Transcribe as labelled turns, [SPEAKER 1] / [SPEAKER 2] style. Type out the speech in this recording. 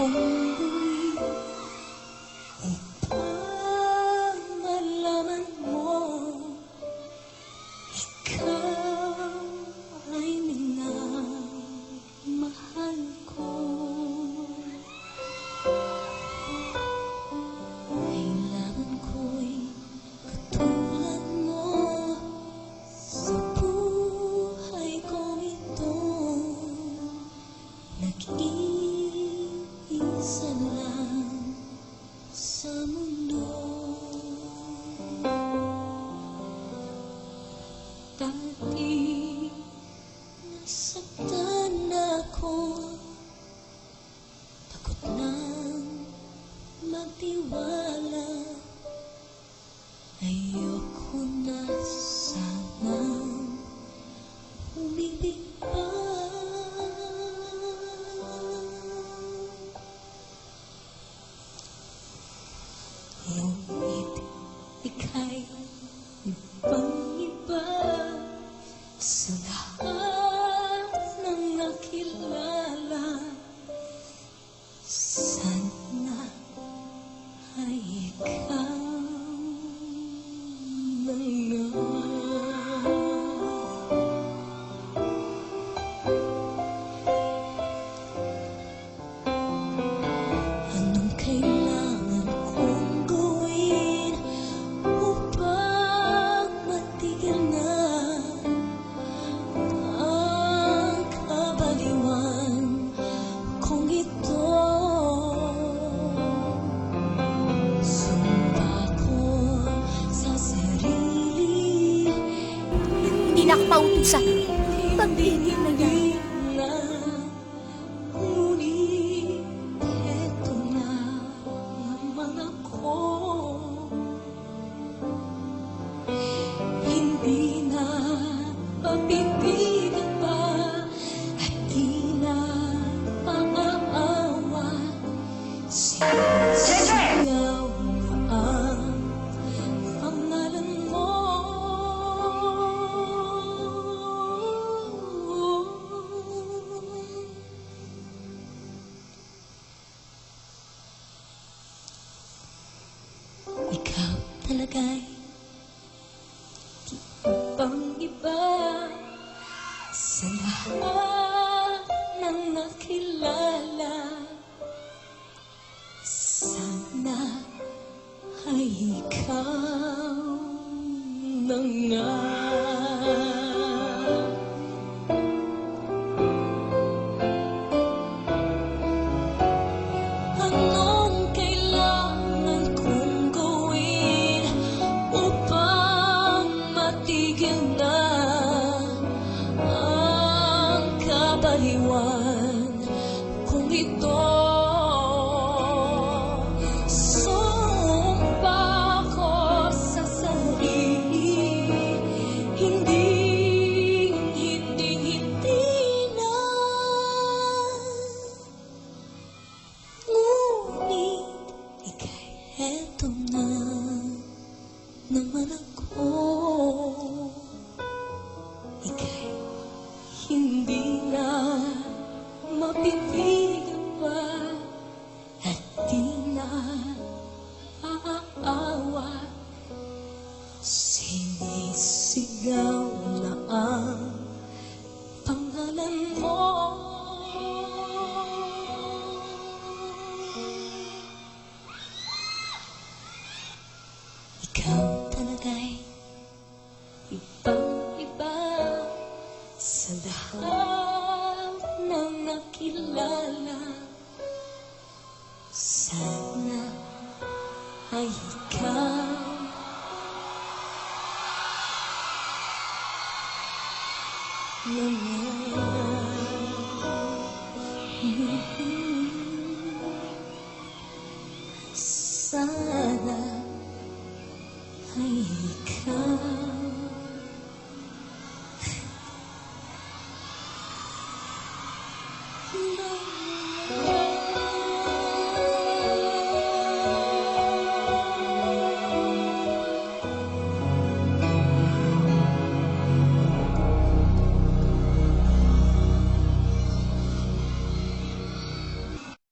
[SPEAKER 1] ako'y upang malaman mo ikaw ay minamahal ko. Kailangan ko'y katulad mo sa buhay kong ito. Nag-iisa lang sa mundo. Dati sa lahat ng nakilala. Sana ay ikaw na nga Na
[SPEAKER 2] ako pautusan. Pagtigil na yan.
[SPEAKER 1] Hindi na papipigan talaga'y di ibang iba sa lahat ng nakilala. Sana ay ikaw na nga. Kabaliwan kung ito? Sumpa sa sarili, hindi, hindi, hindi na. Ngunit ika'y eto na naman ako hindi mapipigan pa At di na aaawa Sinisigaw na ang pangalan mo. Ikaw talaga'y ibang-iba sa lahat ng nakilala. Sana ay ikaw na